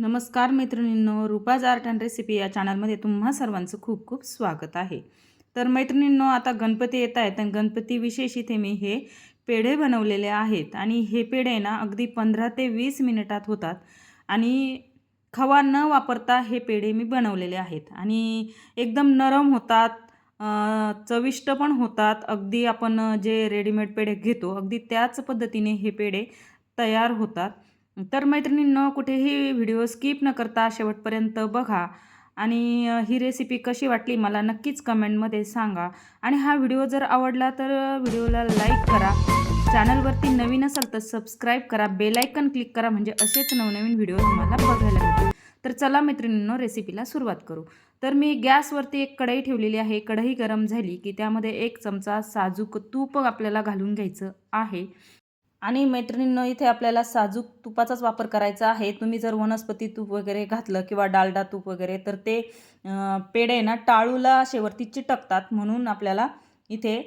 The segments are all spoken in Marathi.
नमस्कार मैत्रिणींनो रुपाज आर्ट अँड रेसिपी या चॅनलमध्ये तुम्हा सर्वांचं खूप खूप स्वागत आहे. तर मैत्रिणींनो आता गणपती येत आहेत आणि गणपती विशेष इथे मी हे पेढे बनवलेले आहेत आणि हे पेढे ना अगदी पंधरा ते वीस मिनिटात होतात आणि खवा न वापरता हे पेढे मी बनवलेले आहेत. आणि एकदम नरम होतात चविष्ट पण होतात. अगदी आपण जे रेडीमेड पेढे घेतो अगदी त्याच पद्धतीने हे पेढे तयार होतात. तर मैत्रिणींनो कुठेही व्हिडिओ स्किप न करता शेवटपर्यंत बघा. आणि ही रेसिपी कशी वाटली मला नक्कीच कमेंटमध्ये सांगा. आणि हा व्हिडिओ जर आवडला तर व्हिडिओला लाईक करा. चॅनलवरती नवीन असाल तर सबस्क्राईब करा. बेलायकन क्लिक करा म्हणजे असेच नवनवीन व्हिडिओ तुम्हाला बघायला मिळतील. तर चला मैत्रिणींनो रेसिपीला सुरुवात करू. तर मी गॅसवरती एक कढई ठेवलेली आहे. कढई गरम झाली की त्यामध्ये एक चमचा साजूक तूप आपल्याला घालून घ्यायचं आहे. आणि मैत्रिणींनो इथे आपल्याला साजूक तुपाचाच वापर करायचा आहे. तुम्ही जर वनस्पती तूप वगैरे घातलं किंवा डालडा तूप वगैरे तर ते पेढे ना टाळूला शेवरती चिटकतात. म्हणून आपल्याला इथे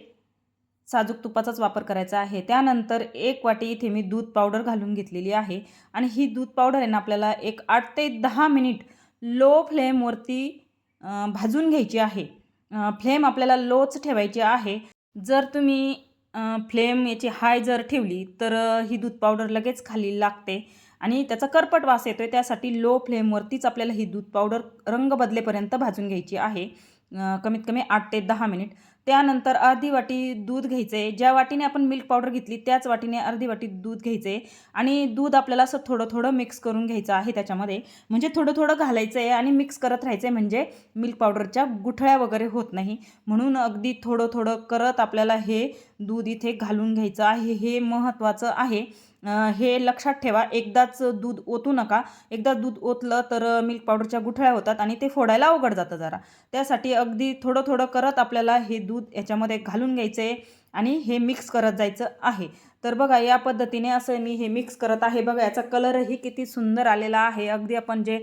साजूक तुपाचाच वापर करायचा आहे. त्यानंतर एक वाटी इथे मी दूध पावडर घालून घेतलेली आहे. आणि ही दूध पावडर आहे ना आपल्याला एक आठ ते दहा मिनिट लो फ्लेमवरती भाजून घ्यायची आहे. फ्लेम आपल्याला लोच ठेवायची आहे. जर तुम्ही फ्लेम याची हाय जर ठेवली तर ही दूध पावडर लगेच खाली लागते. आणि त्याचा करपट वास येतो आहे त्यासाठी लो फ्लेमवरतीच आपल्याला ही दूध पावडर रंग बदलेपर्यंत भाजून घ्यायची आहे. कमीत कमी आठ ते दहा मिनिट. त्यानंतर अर्धी वाटी दूध घ्यायचं. आहे ज्या वाटीने आपण मिल्क पावडर घेतली त्याच वाटीने अर्धी वाटी दूध घ्यायचं आहे आणि दूध आपल्याला असं थोडं थोडं मिक्स करून घ्यायचं आहे त्याच्यामध्ये. म्हणजे थोडं थोडं घालायचं आहे आणि मिक्स करत राहायचं आहे म्हणजे मिल्क पावडरच्या गुठळ्या वगैरे होत नाही. म्हणून अगदी थोडं थोडं करत आपल्याला हे दूध इथे घालून घ्यायचं आहे. हे महत्त्वाचं आहे. हे लक्षात ठेवा एकदाच दूध ओतू नका. एकदा दूध ओतलं तर मिल्क पावडरच्या गुठळ्या होतात आणि ते फोडायला अवघड जातं जरा. त्यासाठी अगदी थोडं थोडं करत आपल्याला हे दूध याच्यामध्ये घालून घ्यायचं आहे आणि हे मिक्स करत जायचं आहे. तर बघा या पद्धतीने असं मी हे मिक्स करत आहे. बघा याचा कलरही किती सुंदर आलेला आहे. अगदी आपण जे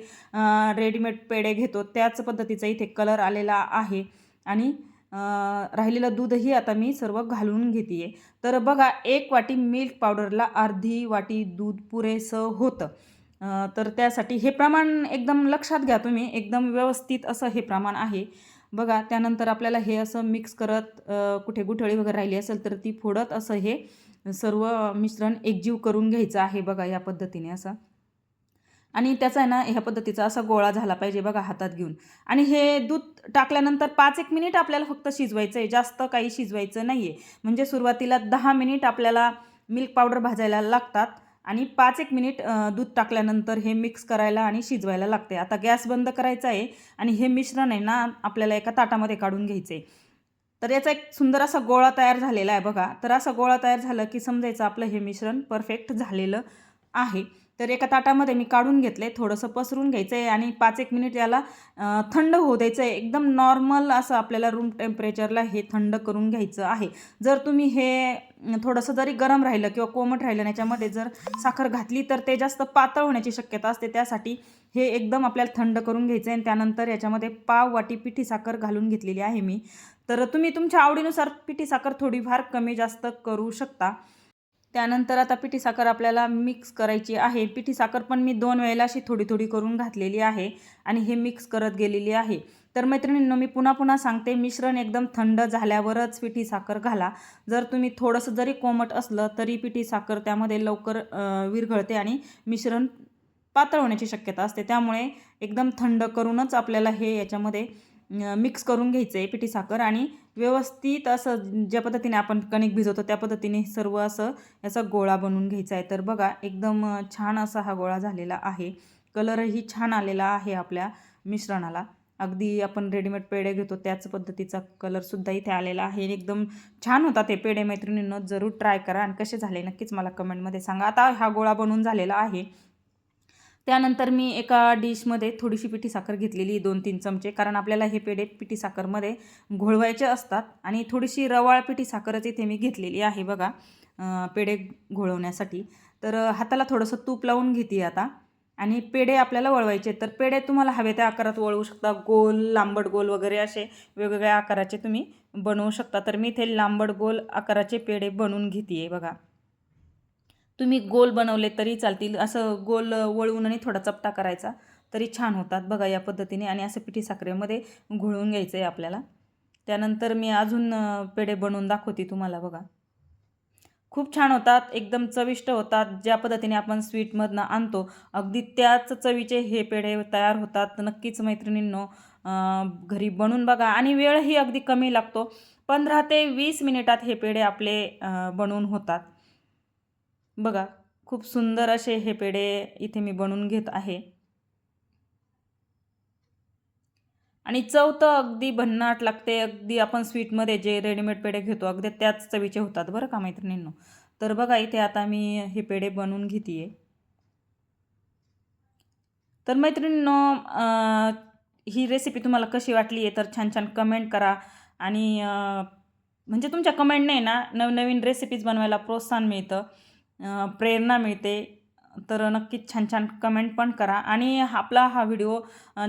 रेडीमेड पेढे घेतो त्याच पद्धतीचा इथे कलर आलेला आहे. आणि राहिलेलं दूधही आता मी सर्व घालून घेते आहे तर बघा एक वाटी मिल्क पावडरला अर्धी वाटी दूध पुरेसं होतं. तर त्यासाठी हे प्रमाण एकदम लक्षात घ्या तुम्ही. एकदम व्यवस्थित असं हे प्रमाण आहे. बघा त्यानंतर आपल्याला हे असं मिक्स करत कुठे गुठळी वगैरे राहिली असेल तर ती फोडत असं हे सर्व मिश्रण एकजीव करून घ्यायचं आहे बघा या पद्धतीने असं. आणि त्याचा आहे ना ह्या पद्धतीचा असा गोळा झाला पाहिजे बघा हातात घेऊन. आणि हे दूध टाकल्यानंतर पाच एक मिनिट आपल्याला फक्त शिजवायचं आहे जास्त काही शिजवायचं नाही आहे म्हणजे सुरुवातीला दहा मिनिट आपल्याला मिल्क पावडर भाजायला लागतात आणि पाच एक मिनिट दूध टाकल्यानंतर हे मिक्स करायला आणि शिजवायला लागते आता गॅस बंद करायचा आहे आणि हे मिश्रण आहे ना आपल्याला एका ताटामध्ये काढून घ्यायचं आहे तर याचा एक सुंदर असा गोळा तयार झालेला आहे बघा. तर असा गोळा तयार झालं की समजायचं आपलं हे मिश्रण परफेक्ट झालेलं आहे. तर एका ताटामध्ये मी काढून घेतलं आहे थोडंसं पसरून घ्यायचं आहे आणि पाच एक मिनिट याला थंड होऊ द्यायचं आहे एकदम नॉर्मल असं आपल्याला रूम टेम्परेचरला हे थंड करून घ्यायचं आहे. जर तुम्ही हे थोडंसं जरी गरम राहिलं किंवा कोमट राहिलं आणि याच्यामध्ये जर साखर घातली तर ते जास्त पातळ होण्याची शक्यता असते. त्यासाठी हे एकदम आपल्याला थंड करून घ्यायचं आहे आणि त्यानंतर याच्यामध्ये पाव वाटी पिठी साखर घालून घेतलेली आहे मी. तर तुम्ही तुमच्या आवडीनुसार पिठी साखर थोडीफार कमी जास्त करू शकता. त्यानंतर आता पिठी साखर आपल्याला मिक्स करायची आहे. पिठी साखर पण मी दोन वेळेला अशी थोडी थोडी करून घातलेली आहे आणि हे मिक्स करत गेलेली आहे. तर मैत्रिणींनो मी पुन्हा पुन्हा सांगते मिश्रण एकदम थंड झाल्यावरच पिठी साखर घाला. जर तुम्ही थोडंसं जरी कोमट असलं तरी पिठी साखर त्यामध्ये लवकर विरघळते आणि मिश्रण पातळ होण्याची शक्यता असते. त्यामुळे एकदम थंड करूनच आपल्याला हे याच्यामध्ये मिक्स करून घ्यायचं आहे पिठी साखर आणि व्यवस्थित असं ज्या पद्धतीने आपण कणिक भिजवतो त्या पद्धतीने सर्व असं याचा गोळा बनवून घ्यायचा आहे. तर बघा एकदम छान असा हा गोळा झालेला आहे. कलरही छान आलेला आहे आपल्या मिश्रणाला. अगदी आपण रेडीमेड पेढे घेतो त्याच पद्धतीचा कलरसुद्धा इथे आलेला आहे. आणि एकदम छान होता ते पेढे मैत्रिणींनो. जरूर ट्राय करा. आणि कसे झाले नक्कीच मला कमेंटमध्ये सांगा. आता हा गोळा बनवून झालेला आहे. त्यानंतर मी एका डिशमध्ये थोडीशी पिठी साखर घेतलेली दोन तीन चमचे कारण आपल्याला हे पेढे पिठी साखरमध्ये घोळवायचे असतात. आणि थोडीशी रवाळ पिठी साखरच इथे मी घेतलेली आहे बघा पेढे घोळवण्यासाठी. तर हाताला थोडंसं तूप लावून घेते आता. आणि पेढे आपल्याला वळवायचे तर पेढे तुम्हाला हवे त्या आकारात वळवू शकता. गोल लांबट गोल वगैरे असे वेगवेगळ्या आकाराचे तुम्ही बनवू शकता. तर मी इथे लांबट गोल आकाराचे पेढे बनवून घेते आहे बघा. तुम्ही गोल बनवले तरी चालतील. असं गोल वळवून आणि थोडा चपटा करायचा तरी छान होतात बघा या पद्धतीने. आणि असं पिठी साखरेमध्ये घोळून घ्यायचं आहे आपल्याला. त्यानंतर मी अजून पेढे बनवून दाखवते तुम्हाला बघा. खूप छान होतात एकदम चविष्ट होतात. ज्या पद्धतीने आपण स्वीटमधनं आणतो अगदी त्याच चवीचे हे पेढे तयार होतात. नक्कीच मैत्रिणींनो घरी बनवून बघा. आणि वेळही अगदी कमी लागतो. पंधरा ते वीस मिनिटात हे पेढे आपले बनवून होतात. बघा खूप सुंदर असे हे पेढे इथे मी बनवून घेत आहे. आणि चव तर अगदी भन्नाट लागते. अगदी आपण स्वीटमध्ये जे रेडीमेड पेढे घेतो अगदी त्याच चवीचे होतात बरं का मैत्रिणींनो? तर बघा इथे आता मी हे पेढे बनवून घेते तर मैत्रिणींनो ही रेसिपी तुम्हाला कशी वाटली आहे तर छान छान कमेंट करा. आणि म्हणजे तुमच्या कमेंटने ना नवनवीन रेसिपीज बनवायला प्रोत्साहन मिळतं. प्रेरणा मिळते. तर नक्कीच छान छान कमेंट पण करा आणि आपला हा व्हिडिओ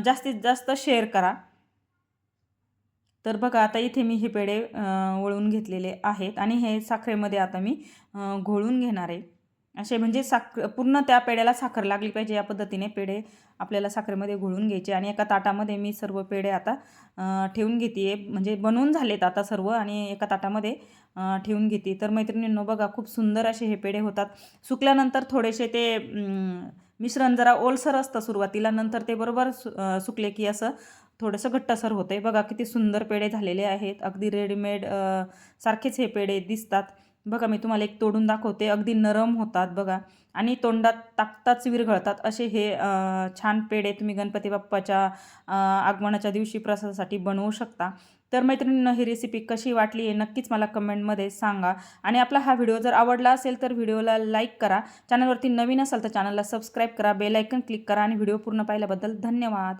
जास्तीत जास्त शेअर करा. तर बघा आता इथे मी हे पेढे वळून घेतलेले आहेत आणि हे साखरेमध्ये आता मी घोळून घेणार आहे. असे म्हणजे साख पूर्ण त्या पेढ्याला साखर लागली पाहिजे या पद्धतीने पेढे आपल्याला साखरेमध्ये घोळून घ्यायचे आणि एका ताटामध्ये मी सर्व पेढे आता ठेवून घेते म्हणजे बनवून झालेत आता सर्व आणि एका ताटामध्ये ठेवून घेते. तर मैत्रिणींनो बघा खूप सुंदर असे हे पेढे होतात. सुकल्यानंतर थोडेसे ते मिश्रण जरा ओलसर असतं सुरुवातीला. नंतर ते बरोबर सु सुकले की असं थोडंसं घट्टसर होतं आहे बघा किती सुंदर पेढे झालेले आहेत. अगदी रेडीमेड सारखेच हे पेढे दिसतात. बघा मी तुम्हाला एक तोडून दाखवते. अगदी नरम होतात बघा. आणि तोंडात टाकताच विरघळतात. असे हे छान पेढे तुम्ही गणपती बाप्पाच्या आगमनाच्या दिवशी प्रसादासाठी बनवू शकता. तर मैत्रिणींना ही रेसिपी कशी वाटली आहे नक्कीच मला कमेंटमध्ये सांगा. आणि आपला हा व्हिडिओ जर आवडला असेल तर व्हिडिओला लाईक करा. चॅनलवरती नवीन असाल तर चॅनलला सबस्क्राईब करा. बेल क्लिक करा. आणि व्हिडिओ पूर्ण पाहिल्याबद्दल धन्यवाद.